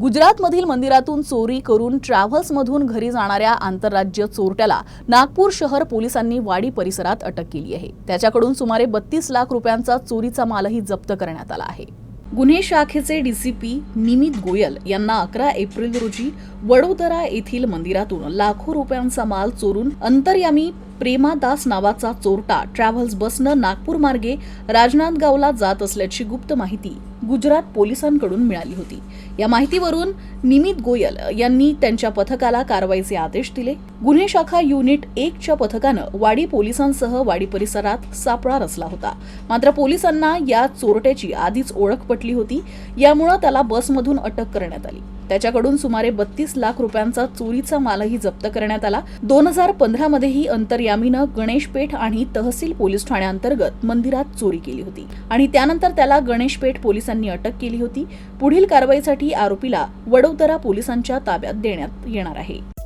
गुजरातमधील मंदिरातून चोरी करून ट्रॅव्हल्समधून घरी जाणाऱ्या आंतरराज्य चोरट्याला नागपूर शहर पोलिसांनी वाडी परिसरात अटक केली आहे. त्याच्याकडून सुमारे बत्तीस लाख रुपयांचा चोरीचा मालही जप्त करण्यात आला आहे. गुन्हे शाखेचे डीसीपी निमित गोयल यांना अकरा एप्रिल रोजी वडोदरा येथील मंदिरातून लाखो रुपयांचा माल चोरून अंतर्यामी प्रेमादास नावाचा चोरटा ट्रॅव्हल्स बसनं नागपूर मार्गे राजनांदगावला जात असल्याची गुप्त माहिती गुजरात पोलिसांकडून मिळाली होती. या माहितीवरून निमित गोयल यांनी त्यांच्या पथकाला कारवाईचे आदेश दिले. गुन्हे शाखा युनिट एकच्या पथकानं वाडी पोलिसांसह वाडी परिसरात सापळा रचला होता. मात्र पोलिसांना या चोरट्याची आधीच ओळख पटली होती. यामुळं त्याला बसमधून अटक करण्यात आली. त्याच्याकडून सुमारे बत्तीस लाख रुपयांचा चोरीचा मालही जप्त करण्यात आला. दोन हजार पंधरामध्येही अंतर्यामीनं गणेशपेठ आणि तहसील पोलीस ठाण्याअंतर्गत मंदिरात चोरी केली होती आणि त्यानंतर त्याला गणेशपेठ पोलिसांनी अटक केली होती. पुढील कारवाईसाठी आरोपीला वडोदरा पोलिसांच्या ताब्यात देण्यात येणार आहे.